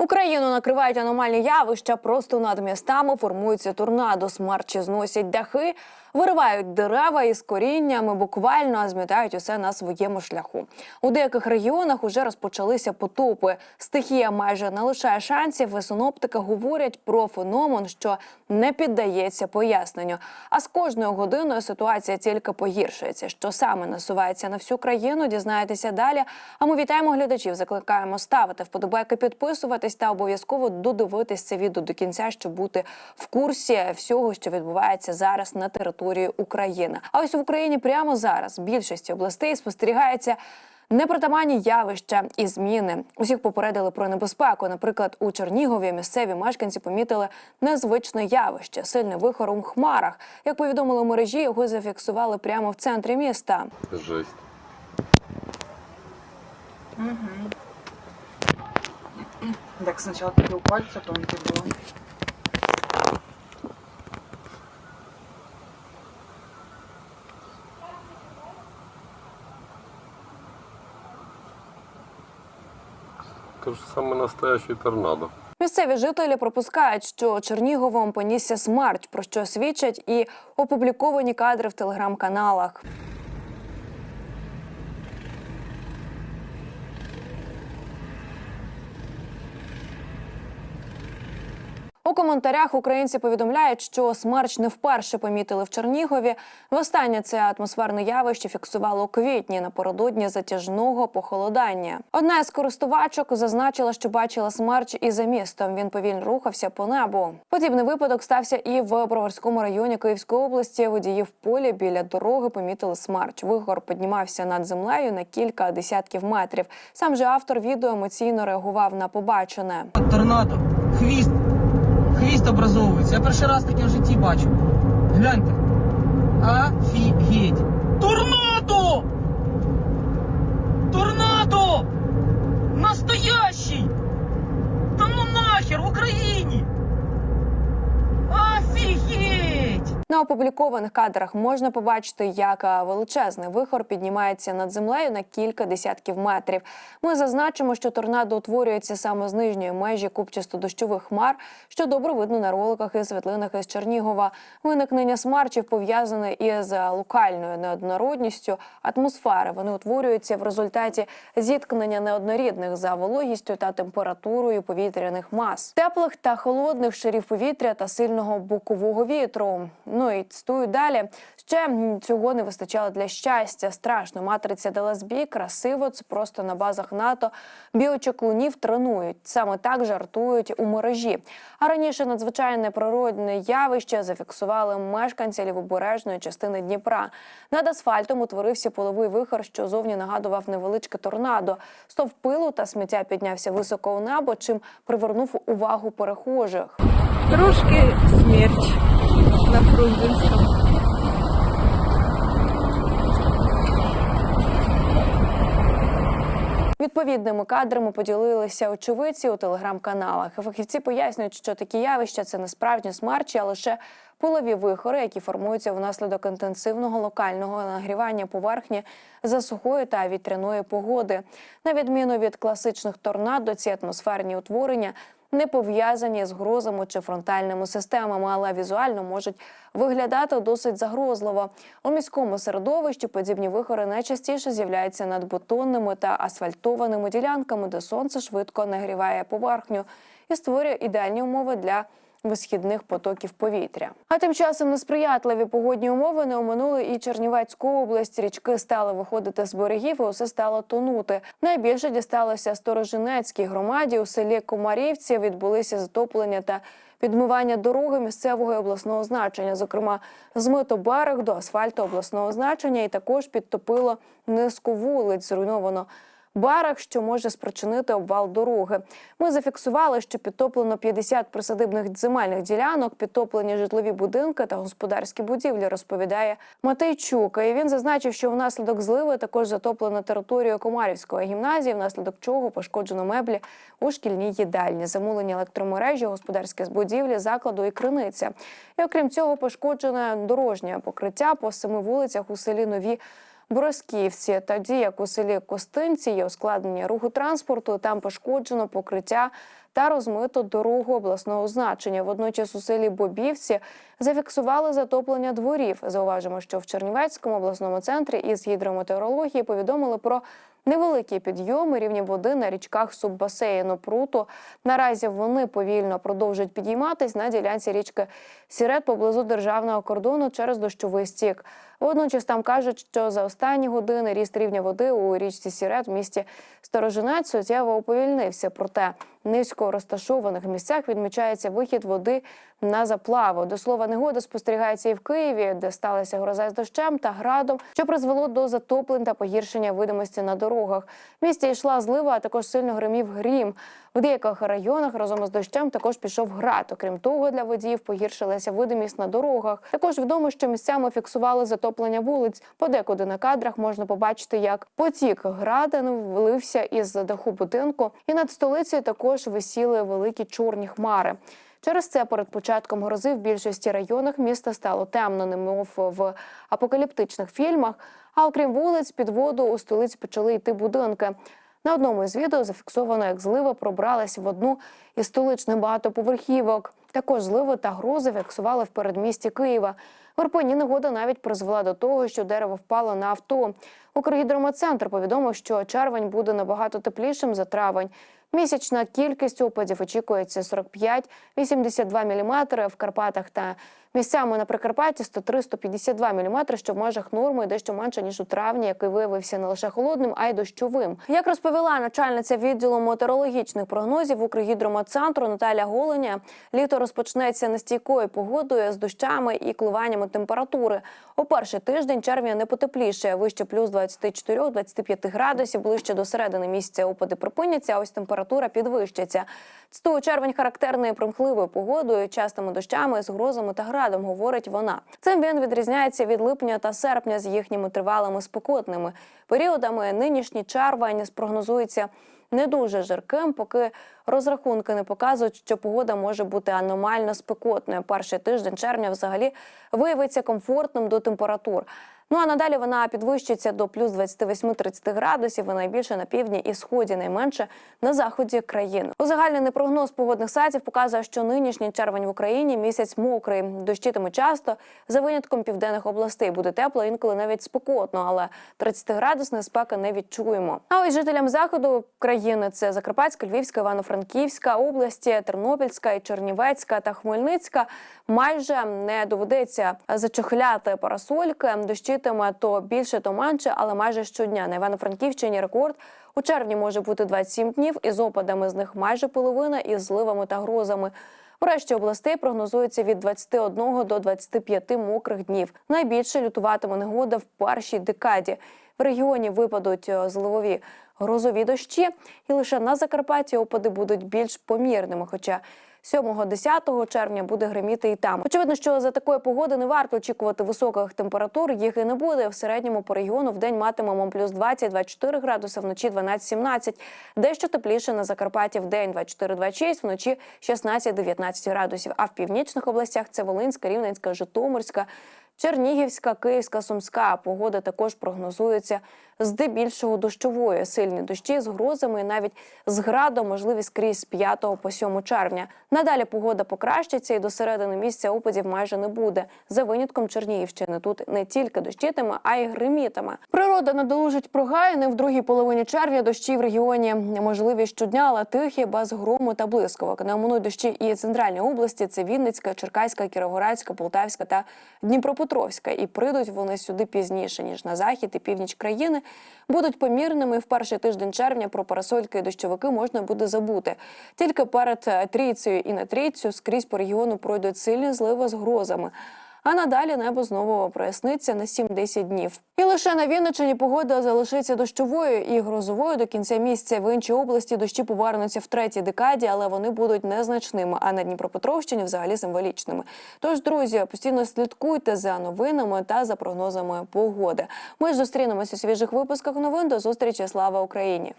Україну накривають аномальні явища. Просто над містами формуються торнадо, смерчі зносять дахи, виривають дерева із коріннями, буквально змітають усе на своєму шляху. У деяких регіонах уже розпочалися потопи. Стихія майже не лишає шансів. І синоптики говорять про феномен, що не піддається поясненню. А з кожною годиною ситуація тільки погіршується. Що саме насувається на всю країну, дізнаєтеся далі. А ми вітаємо глядачів. Закликаємо ставити вподобайки, підписуватись та обов'язково додивитись це відео до кінця, щоб бути в курсі всього, що відбувається зараз на території України. А ось в Україні прямо зараз в більшості областей спостерігається. Непритаманні явища і зміни усіх попередили про небезпеку. Наприклад, у Чернігові місцеві мешканці помітили незвичне явище сильний вихор у хмарах. Як повідомили в мережі, його зафіксували прямо в центрі міста. Жесть. Так сначала купил пальца, тонкий был. Это саме настоящий торнадо. Місцеві жителі пропускають, що Черніговом понісся смерть, про що свідчать і опубліковані кадри в телеграм-каналах. У коментарях українці повідомляють, що смерч не вперше помітили в Чернігові. Востаннє це атмосферне явище фіксувало у квітні напередодні затяжного похолодання. Одна із користувачок зазначила, що бачила смерч і за містом. Він повільно рухався по небу. Подібний випадок стався і в Броварському районі Київської області. Водії в полі біля дороги помітили смерч. Вигор піднімався над землею на кілька десятків метрів. Сам же автор відео емоційно реагував на побачене. торнадо, хвіст, хвіст образовується. Я перший раз таке в житті бачу. Гляньте. Офігеть. Торнадо! Торнадо! Настоящий! Та ну нахер в Україні! Офігеть! На опублікованих кадрах можна побачити, як величезний вихор піднімається над землею на кілька десятків метрів. Ми зазначимо, що торнадо утворюється саме з нижньої межі купчасто-дощових хмар, що добре видно на роликах і світлинах із Чернігова. Виникнення смарчів пов'язане із локальною неоднородністю атмосфери. Вони утворюються в результаті зіткнення неоднорідних за вологістю та температурою повітряних мас, теплих та холодних шарів повітря та сильного бокового вітру. Ну і цитую далі. Ще цього не вистачало для щастя. Страшно матриця дала красиво. Це просто на базах НАТО біочоклунів тренують. Саме так жартують у мережі. А раніше надзвичайне природне явище зафіксували мешканці лівобережної частини Дніпра. Над асфальтом утворився половий вихор, що зовні нагадував невеличке торнадо. Стов пилу та сміття піднявся високо у небо, чим привернув увагу перехожих. Трошки смерч на Фрунзенському. Відповідними кадрами поділилися очевидці у телеграм-каналах. Фахівці пояснюють, що такі явища це не справжні смерчі, а лише пилові вихори, які формуються внаслідок інтенсивного локального нагрівання поверхні за сухої та вітряної погоди. На відміну від класичних торнадо, ці атмосферні утворення не пов'язані з грозами чи фронтальними системами, але візуально можуть виглядати досить загрозливо. У міському середовищі подібні вихори найчастіше з'являються над бетонними та асфальтованими ділянками, де сонце швидко нагріває поверхню і створює ідеальні умови для висхідних потоків повітря. А тим часом несприятливі погодні умови не оминули і Чернівецьку область. Річки стали виходити з берегів, і усе стало тонути. Найбільше дісталося Сторожинецькій громаді у селі Комарівці. Відбулися затоплення та підмивання дороги місцевого і обласного значення. Зокрема, змито берег до асфальту обласного значення, і також підтопило низку вулиць. Зруйновано Барах, що може спричинити обвал дороги. Ми зафіксували, що підтоплено 50 присадибних земельних ділянок, підтоплені житлові будинки та господарські будівлі, розповідає Матейчук. І він зазначив, що внаслідок зливи також затоплено територію Комарівської гімназії, внаслідок чого пошкоджено меблі у шкільній їдальні, замулені електромережі, господарські будівлі, закладу і криниця. І окрім цього, пошкоджене дорожнє покриття по семи вулицях у селі Нові. Бросківці, тоді як у селі Костинці є ускладнення руху транспорту. Там пошкоджено покриття та розмито дорогу обласного значення. Водночас у селі Бобівці зафіксували затоплення дворів. Зауважимо, що в Чернівецькому обласному центрі із гідрометеорології повідомили про невеликі підйоми рівня води на річках суббасейну пруту. Наразі вони повільно продовжують підійматись на ділянці річки Сірет поблизу державного кордону через дощовий стік. Водночас там кажуть, що за останні години ріст рівня води у річці Сірет в місті Сторожинець суттєво уповільнився. Проте низько розташованих місцях відмічається вихід води на заплаву. До слова, негода спостерігається і в Києві, де сталася гроза з дощем та градом, що призвело до затоплень та погіршення видимості на дорогах. В місті йшла злива, а також сильно гримів грім. В деяких районах разом із дощем також пішов град. Окрім того, для водіїв погіршилася видимість на дорогах. Також відомо, що місцями фіксували затоплення вулиць. Подекуди на кадрах можна побачити, як потік градин влився із даху будинку, і над столицею також висіли великі чорні хмари. Через це перед початком грози в більшості районах міста стало темно, немов в апокаліптичних фільмах. А окрім вулиць, під воду у столиці почали йти будинки. На одному із відео зафіксовано, як злива пробралась в одну із столичних багатоповерхівок. Також зливи та грози фіксували в передмісті Києва. В Ірпені негода навіть призвела до того, що дерево впало на авто. Укргідрометцентр повідомив, що червень буде набагато теплішим за травень. Місячна кількість опадів очікується 45-82 мм в Карпатах та місцями на Прикарпатті 103-152 мм, що в межах норми дещо менше ніж у травні, який виявився не лише холодним, а й дощовим. Як розповіла начальниця відділу метеорологічних прогнозів Укргідрометцентру Наталя Голеня, літо розпочнеться нестійкою погодою з дощами і коливаннями температури. У перший тиждень червня не потепліше, вище плюс 24-25 градусів, ближче до середини місяця опади припиняться, а ось температура підвищиться. Цитую, червень характерною примхливою погодою, частими дощами, з грозами та градом, говорить вона. Цим він відрізняється від липня та серпня з їхніми тривалими спекотними періодами. Нинішній червень спрогнозується не дуже жарким, поки розрахунки не показують, що погода може бути аномально спекотною. Перший тиждень червня взагалі виявиться комфортним до температур. Ну а надалі вона підвищиться до плюс 28-30 градусів, і найбільше на півдні і сході, найменше на заході країни. Узагальнений прогноз погодних сайтів показує, що нинішній червень в Україні місяць мокрий. Дощитиме часто за винятком південних областей. Буде тепло, інколи навіть спекотно, але 30 градусної спеки не відчуємо. А ось жителям заходу країни це Закарпатська, Львівська, Івано-Франківська області, Тернопільська, і Чернівецька та Хмельницька. Майже не доведеться зачохляти парасольки. Дощитиме то більше, то менше, але майже щодня на Івано-Франківщині рекорд. У червні може бути 27 днів із опадами з них майже половина із зливами та грозами. У решті областей прогнозується від 21 до 25 мокрих днів. Найбільше лютуватиме негода в першій декаді. В регіоні випадуть е, зливові грозові дощі, і лише на Закарпатті опади будуть більш помірними. Хоча 7-10 червня буде гриміти і там. Очевидно, що за такої погоди не варто очікувати високих температур. Їх і не буде. В середньому по регіону в день матимемо плюс 20-24 градуси, вночі 12-17. Дещо тепліше на Закарпатті в день 24-26, вночі 16-19 градусів. А в північних областях це Волинська, Рівненська, Житомирська. Чернігівська, Київська, Сумська погода також прогнозується здебільшого дощовою. Сильні дощі з грозами і навіть з градом можливі скрізь з 5 по 7 червня. Надалі погода покращиться і до середини місяця опадів майже не буде. За винятком Чернігівщини тут не тільки дощитиме, а й гримітиме. Природа надолужить прогаяни в другій половині червня. Дощі в регіоні можливі щодня, але тихі, без грому та блискавок. Не дощі і центральні області. Це Вінницька, Черкаська, Кіровоградська, Полтавська та Дніпропетровська. І прийдуть вони сюди пізніше ніж на захід і північ країни. Будуть помірними в перший тиждень червня. Про парасольки і дощовики можна буде забути. Тільки перед е, трійцею і на трійцю скрізь по регіону пройдуть сильні зливи з грозами. А надалі небо знову проясниться на 7-10 днів. І лише на Вінниччині погода залишиться дощовою і грозовою до кінця місяця. В іншій області дощі повернуться в третій декаді, але вони будуть незначними. А на Дніпропетровщині взагалі символічними. Тож, друзі, постійно слідкуйте за новинами та за прогнозами погоди. Ми ж зустрінемося у свіжих випусках новин. До зустрічі. Слава Україні!